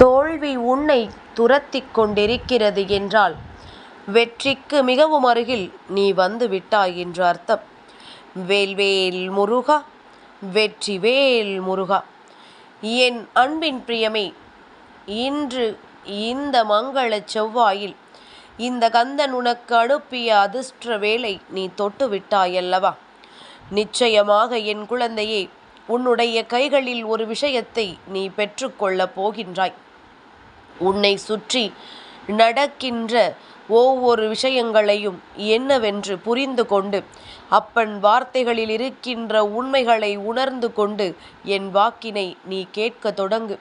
தோல்வி உன்னை துரத்திக் கொண்டிருக்கிறது என்றால் வெற்றிக்கு மிகவும் அருகில் நீ வந்து விட்டாய் என்று அர்த்தம். வேல்வேல் முருகா வெற்றி வேல் முருகா. என் அன்பின் பிரியமே இன்று இந்த மங்கள செவ்வாயில் இந்த கந்தன் உனக்கு அனுப்பிய அதிர்ஷ்ட வேலை நீ தொட்டு விட்டாயல்லவா? நிச்சயமாக என் குழந்தையே உன்னுடைய கைகளில் ஒரு விஷயத்தை நீ பெற்றுக்கொள்ளப் போகின்றாய். உன்னை சுற்றி நடக்கின்ற ஒவ்வொரு விஷயங்களையும் என்னவென்று புரிந்து கொண்டு அப்பன் வார்த்தைகளில் இருக்கின்ற உண்மைகளை உணர்ந்து கொண்டு என் வாக்கினை நீ கேட்க தொடங்கு.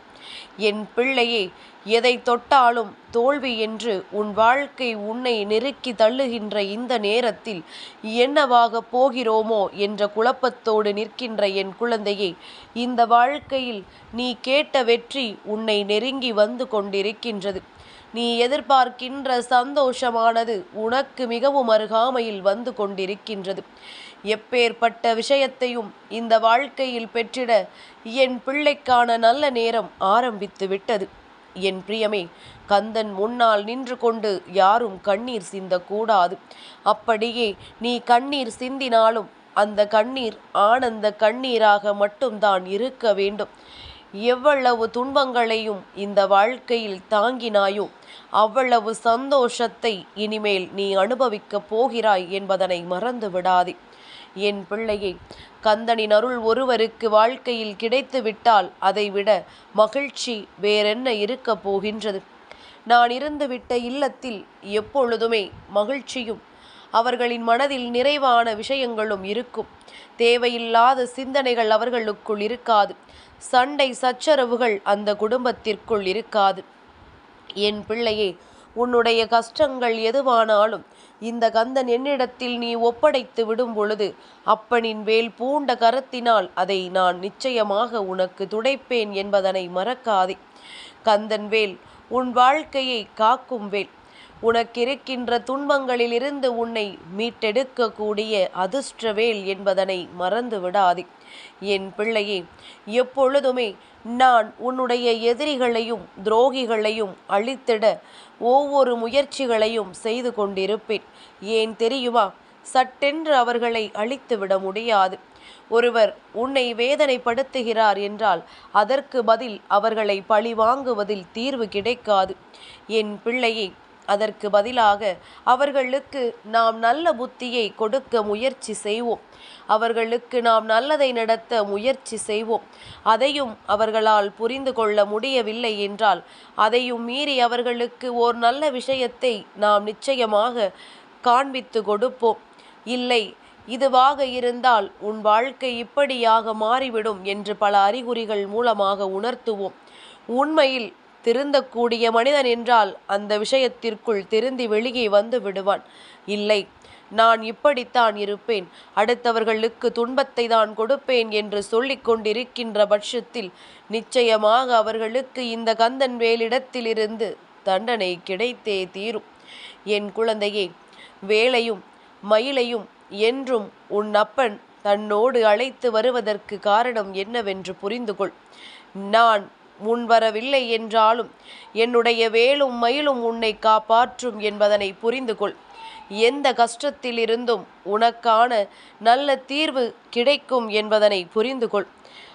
என் பிள்ளையே எதை தொட்டாலும் தோல்வி என்று உன் வாழ்க்கை உன்னை நெருக்கி தள்ளுகின்ற இந்த நேரத்தில் என்னவாக போகிறோமோ என்ற குழப்பத்தோடு நிற்கின்ற என் குழந்தையே இந்த வாழ்க்கையில் நீ கேட்ட வெற்றி உன்னை நெருங்கி வந்து கொண்டிருக்கின்றது. நீ எதிர்பார்க்கின்ற சந்தோஷமானது உனக்கு மிகவும் அருகாமையில் வந்து கொண்டிருக்கின்றது. எப்பேற்பட்ட விஷயத்தையும் இந்த வாழ்க்கையில் பெற்றிட என் பிள்ளைக்கான நல்ல நேரம் ஆரம்பித்து விட்டது. என் பிரியமே கந்தன் முன்னால் நின்று கொண்டு யாரும் கண்ணீர் சிந்தக்கூடாது. அப்படியே நீ கண்ணீர் சிந்தினாலும் அந்த கண்ணீர் ஆனந்த கண்ணீராக மட்டும்தான் இருக்க வேண்டும். எவ்வளவு துன்பங்களையும் இந்த வாழ்க்கையில் தாங்கினாயோ அவ்வளவு சந்தோஷத்தை இனிமேல் நீ அனுபவிக்கப் போகிறாய் என்பதனை மறந்து விடாதே. என் பிள்ளையை கந்தனின் அருள் ஒருவருக்கு வாழ்க்கையில் கிடைத்து விட்டால் அதைவிட மகிழ்ச்சி வேறென்ன இருக்கப் போகின்றது? நான் இருந்துவிட்ட இல்லத்தில் எப்பொழுதுமே மகிழ்ச்சியும் அவர்களின் மனதில் நிறைவான விஷயங்களும் இருக்கும். தேவையில்லாத சிந்தனைகள் அவர்களுக்குள் இருக்காது. சண்டை சச்சரவுகள் அந்த குடும்பத்திற்குள் இருக்காது. என் பிள்ளையே உன்னுடைய கஷ்டங்கள் எதுவானாலும் இந்த கந்தன் என்னிடத்தில் நீ ஒப்படைத்து விடும் பொழுது அப்பனின் வேல் பூண்ட கரத்தினால் அதை நான் நிச்சயமாக உனக்கு துடைப்பேன் என்பதனை மறக்காதே. கந்தன் வேல் உன் வாழ்க்கையை காக்கும் வேல். உனக்கிருக்கின்ற துன்பங்களிலிருந்து உன்னை மீட்டெடுக்கக்கூடிய அதிர்ஷ்டவேல் என்பதனை மறந்து விடாதே என் பிள்ளையே எப்பொழுதுமே நான் உன்னுடைய எதிரிகளையும் துரோகிகளையும் அழித்திட ஒவ்வொரு முயற்சிகளையும் செய்து கொண்டிருப்பேன். ஏன் தெரியுமா? சட்டென்று அவர்களை அழித்துவிட முடியாது. ஒருவர் உன்னை வேதனைப்படுத்துகிறார் என்றால் அதற்கு பதில் அவர்களை பழி வாங்குவதில் தீர்வு கிடைக்காது. என் பிள்ளையை அதற்கு பதிலாக அவர்களுக்கு நாம் நல்ல புத்தியை கொடுக்க முயற்சி செய்வோம். அவர்களுக்கு நாம் நல்லதை நடத்த முயற்சி செய்வோம். அதையும் அவர்களால் புரிந்து கொள்ள முடியவில்லை என்றால் அதையும் மீறி அவர்களுக்கு ஓர் நல்ல விஷயத்தை நாம் நிச்சயமாக காண்பித்து கொடுப்போம். இல்லை இதுவாக இருந்தால் உன் வாழ்க்கை இப்படியாக மாறிவிடும் என்று பல அறிகுறிகள் மூலமாக உணர்த்துவோம். உண்மையில் திருந்தக்கூடிய மனிதன் என்றால் அந்த விஷயத்திற்குள் திருந்தி வெளியே வந்து விடுவான். இல்லை நான் இப்படித்தான் இருப்பேன். அடுத்தவர்களுக்கு துன்பத்தை தான் கொடுப்பேன் என்று சொல்லிக் கொண்டிருக்கின்ற பட்சத்தில் நிச்சயமாக அவர்களுக்கு இந்த கந்தன் வேலிடத்திலிருந்து தண்டனை கிடைத்தே தீரும். என் குழந்தையே வேலையும் மயிலையும் என்றும் உன் அப்பன் தன்னோடு அழைத்து வருவதற்கு காரணம் என்னவென்று புரிந்து கொள் நான் முன்வரவில்லை என்றாலும் என்னுடைய வேலும் மயிலும் உன்னை காப்பாற்றும் என்பதனை புரிந்து கொள் எந்த கஷ்டத்திலிருந்தும் உனக்கான நல்ல தீர்வு கிடைக்கும் என்பதனை புரிந்து கொள்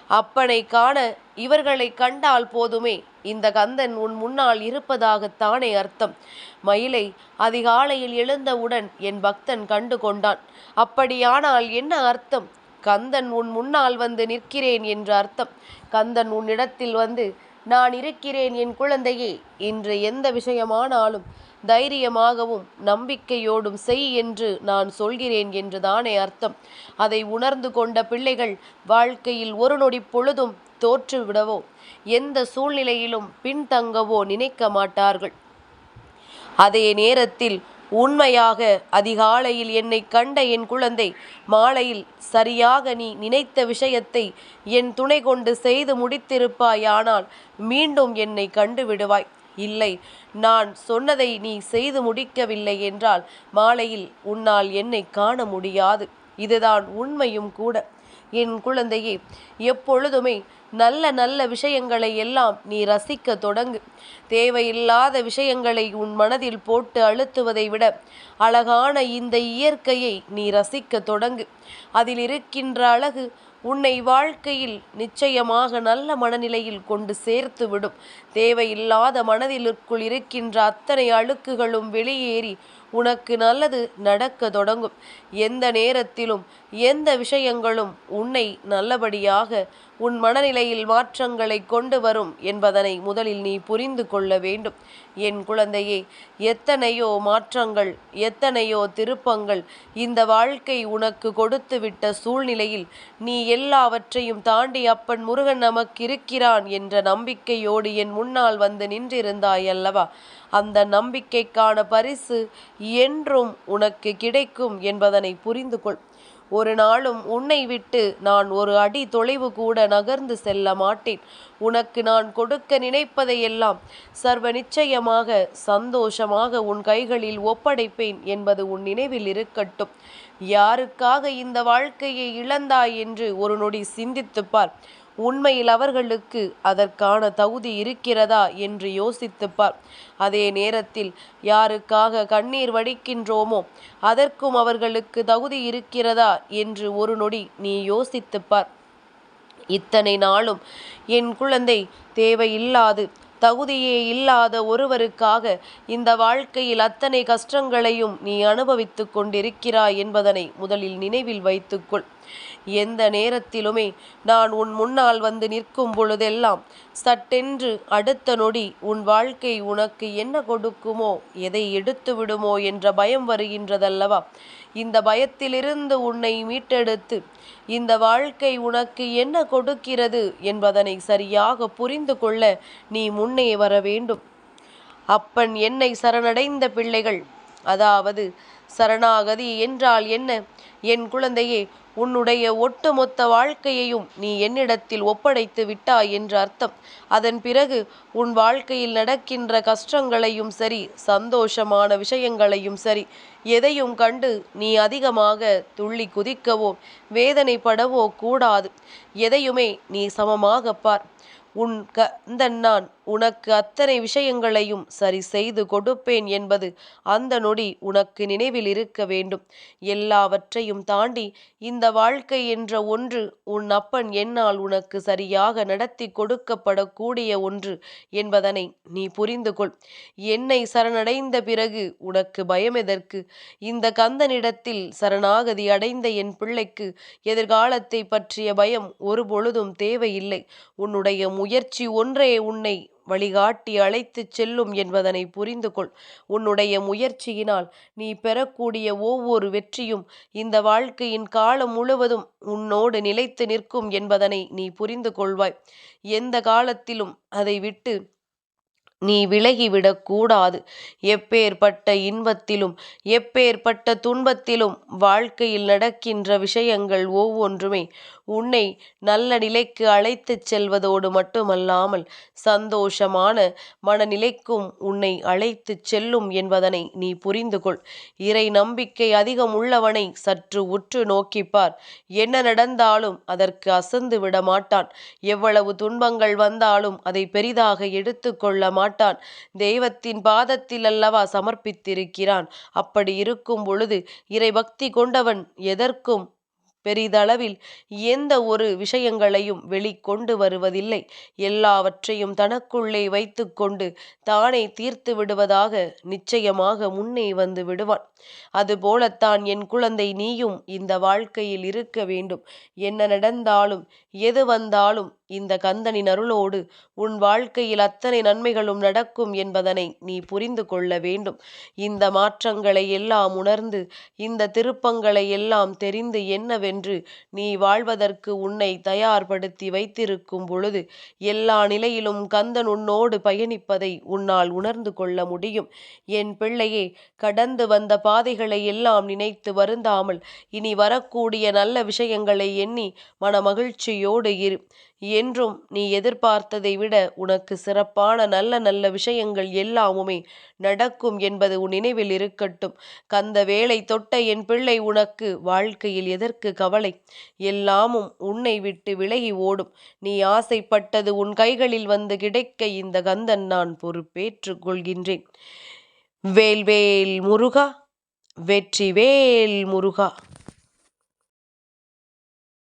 அப்பனை காண இவர்களை கண்டால் போதுமே இந்த கந்தன் உன் முன்னால் இருப்பதாகத்தானே அர்த்தம். மயிலை அதிகாலையில் எழுந்தவுடன் என் பக்தன் கண்டு கொண்டான். அப்படியானால் என்ன அர்த்தம்? கந்தன் உன் முன்னால் வந்து நிற்கிறேன் என்று அர்த்தம். கந்தன் உன்னிடத்தில் வந்து நான் இருக்கிறேன் என் குழந்தையே இன்று எந்த விஷயமானாலும் தைரியமாகவும் நம்பிக்கையோடும் செய் என்று நான் சொல்கிறேன் என்று தானே அர்த்தம். அதை உணர்ந்து கொண்ட பிள்ளைகள் வாழ்க்கையில் ஒரு நொடி பொழுதும் தோற்றுவிடவோ எந்த சூழ்நிலையிலும் பின்தங்கவோ நினைக்க மாட்டார்கள். அதே நேரத்தில் உண்மையாக அதிகாலையில் என்னை கண்ட என் குழந்தை மாலையில் சரியாக நீ நினைத்த விஷயத்தை என் துணை கொண்டு செய்து முடித்திருப்பாயானால் மீண்டும் என்னை கண்டு விடுவாய். இல்லை நான் சொன்னதை நீ செய்து முடிக்கவில்லை என்றால் மாலையில் உன்னால் என்னை காண முடியாது. இதுதான் உண்மையும் கூட. என் குழந்தையே எப்பொழுதுமே நல்ல நல்ல விஷயங்களை எல்லாம் நீ ரசிக்க தொடங்கு. தேவையில்லாத விஷயங்களை உன் மனதில் போட்டு அழுத்துவதை விட அழகான இந்த இயற்கையை நீ ரசிக்க தொடங்கு. அதில் இருக்கின்ற அழகு உன்னை வாழ்க்கையில் நிச்சயமாக நல்ல மனநிலையில் கொண்டு சேர்த்து விடும். தேவையில்லாத மனதிலுக்குள் இருக்கின்ற அத்தனை அழுக்குகளும் வெளியேறி உனக்கு நல்லது நடக்க தொடங்கும். எந்த நேரத்திலும் எந்த விஷயங்களும் உன்னை நல்லபடியாக உன் மனநிலையில் மாற்றங்களை கொண்டு வரும் என்பதனை முதலில் நீ புரிந்து கொள்ள வேண்டும். என் குழந்தையே எத்தனையோ மாற்றங்கள் எத்தனையோ திருப்பங்கள் இந்த வாழ்க்கை உனக்கு கொடுத்துவிட்ட சூழ்நிலையில் நீ எல்லாவற்றையும் தாண்டி அப்பன் முருகன் நமக்கு இருக்கிறான் என்ற நம்பிக்கையோடு என் முன்னால் வந்து நின்றிருந்தாய் அல்லவா? அந்த நம்பிக்கைக்கான பரிசு என்றும் உனக்கு கிடைக்கும் என்பதனை புரிந்து கொள். ஒரு நாளும் உன்னை விட்டு நான் ஒரு அடி தொலைவு கூட நகர்ந்து செல்ல மாட்டேன். உனக்கு நான் கொடுக்க நினைப்பதையெல்லாம் சர்வ நிச்சயமாக சந்தோஷமாக உன் கைகளில் ஒப்படைப்பேன் என்பது உன் நினைவில் இருக்கட்டும். யாருக்காக இந்த வாழ்க்கையை இழந்தாய் என்று ஒரு நொடி சிந்தித்துப்பார் உண்மையில் அவர்களுக்கு அதற்கான தகுதி இருக்கிறதா என்று யோசித்துப்பார். அதே நேரத்தில் யாருக்காக கண்ணீர் வடிக்கின்றோமோ அதற்கும் அவர்களுக்கு தகுதி இருக்கிறதா என்று ஒரு நொடி நீ யோசித்துப்பார். இத்தனை நாளும் என் குழந்தை தேவையில்லாது தகுதியே இல்லாத ஒருவருக்காக இந்த வாழ்க்கையில் அத்தனை கஷ்டங்களையும் நீ அனுபவித்து கொண்டிருக்கிறாய் என்பதனை முதலில் நினைவில் வைத்துக்கொள். எந்த நேரத்திலுமே நான் உன் முன்னால் வந்து நிற்கும் பொழுதெல்லாம் சட்டென்று அடுத்த நொடி உன் வாழ்க்கை உனக்கு என்ன கொடுக்குமோ எதை எடுத்து விடுமோ என்ற பயம் வருகின்றதல்லவா? இந்த பயத்திலிருந்து உன்னை மீட்டெடுத்து இந்த வாழ்க்கை உனக்கு என்ன கொடுக்கிறது என்பதனை சரியாக புரிந்து கொள்ள நீ முன்னே வர வேண்டும். அப்பன் என்னை சரணடைந்த பிள்ளைகள் அதாவது சரணாகதி என்றால் என்ன? என் குழந்தையே உன்னுடைய ஒட்டுமொத்த வாழ்க்கையையும் நீ என்னிடத்தில் ஒப்படைத்து விட்டாய் என்று அர்த்தம். அதன் பிறகு உன் வாழ்க்கையில் நடக்கின்ற கஷ்டங்களையும் சரி சந்தோஷமான விஷயங்களையும் சரி எதையும் கண்டு நீ அதிகமாக துள்ளி குதிக்கவோ வேதனைப்படவோ கூடாது. எதையுமே நீ சமமாக பார். உன் கந்தன் நான் உனக்கு அத்தனை விஷயங்களையும் சரி செய்து கொடுப்பேன் என்பது அந்த நொடி உனக்கு நினைவில் இருக்க வேண்டும். எல்லாவற்றையும் தாண்டி இந்த வாழ்க்கை என்ற ஒன்று உன் அப்பன் என்னால் உனக்கு சரியாக நடத்தி கொடுக்கப்படக்கூடிய ஒன்று என்பதனை நீ புரிந்து கொள். என்னை சரணடைந்த பிறகு உனக்கு பயம் எதற்கு? இந்த கந்தனிடத்தில் சரணாகதி அடைந்த என் பிள்ளைக்கு எதிர்காலத்தை பற்றிய பயம் ஒரு பொழுதும் தேவையில்லை. உன்னுடைய முயற்சி ஒன்றே உன்னை வழிகாட்டி அழைத்துச் செல்லும் என்பதனை புரிந்து கொள் உன்னுடைய முயற்சியினால் நீ பெறக்கூடிய ஒவ்வொரு வெற்றியும் இந்த வாழ்க்கையின் காலம் முழுவதும் உன்னோடு நிலைத்து நிற்கும் என்பதனை நீ புரிந்து கொள்வாய் எந்த காலத்திலும் அதை விட்டு நீ விலகிவிடக் கூடாது. எப்பேற்பட்ட இன்பத்திலும் எப்பேற்பட்ட துன்பத்திலும் வாழ்க்கையில் நடக்கின்ற விஷயங்கள் ஒவ்வொன்றுமே உன்னை நல்ல நிலைக்கு அழைத்துச் செல்வதோடு மட்டுமல்லாமல் சந்தோஷமான மனநிலைக்கும் உன்னை அழைத்துச் செல்லும் என்பதனை நீ புரிந்து கொள் இறை நம்பிக்கை அதிகம் உள்ளவனை சற்று உற்று நோக்கிப்பார் என்ன நடந்தாலும் அதற்கு அசந்து விட மாட்டான். எவ்வளவு துன்பங்கள் வந்தாலும் அதை பெரிதாக எடுத்துக்கொள்ள மாட்டான். தெய்வத்தின் பாதத்தில் அல்லவா சமர்ப்பித்திருக்கிறான். அப்படி இருக்கும் பொழுது இறை பக்தி கொண்டவன் எதற்கும் பெரிதளவில் எந்த ஒரு விஷயங்களையும் வெளிக்கொண்டு வருவதில்லை. எல்லாவற்றையும் தனக்குள்ளே வைத்துக்கொண்டு தானே தீர்த்து விடுவதாக நிச்சயமாக முன்னே வந்து விடுவான். அதுபோலத்தான் என் குழந்தை நீயும் இந்த வாழ்க்கையில் இருக்க வேண்டும். என்ன நடந்தாலும் எது வந்தாலும் இந்த கந்தனின் அருளோடு உன் வாழ்க்கையில் அத்தனை நன்மைகளும் நடக்கும் என்பதனை நீ புரிந்து கொள்ள வேண்டும். இந்த மாற்றங்களை எல்லாம் உணர்ந்து இந்த திருப்பங்களை எல்லாம் தெரிந்து என்னவென்று நீ வாழ்வதற்கு உன்னை தயார்படுத்தி வைத்திருக்கும் பொழுது எல்லா நிலையிலும் கந்தன் உன்னோடு பயணிப்பதை உன்னால் உணர்ந்து கொள்ள முடியும். என் பிள்ளையே கடந்து வந்த பாதைகளை எல்லாம் நினைத்து வருந்தாமல் இனி வரக்கூடிய நல்ல விஷயங்களை எண்ணி மன மகிழ்ச்சியோடு இரு. என்றும் நீ எதிர்பார்த்ததை விட உனக்கு சிறப்பான நல்ல நல்ல விஷயங்கள் எல்லாமுமே நடக்கும் என்பது உன் நினைவில் இருக்கட்டும். கந்த வேலை தொட்ட என் பிள்ளை உனக்கு வாழ்க்கையில் எதற்கு கவலை? எல்லாமும் உன்னை விட்டு விலகி ஓடும். நீ ஆசைப்பட்டது உன் கைகளில் வந்து கிடைக்க இந்த கந்தன் நான் பொறுப்பேற்றுக் கொள்கின்றேன். வேல்வேல் முருகா வெற்றி வேல் முருகா.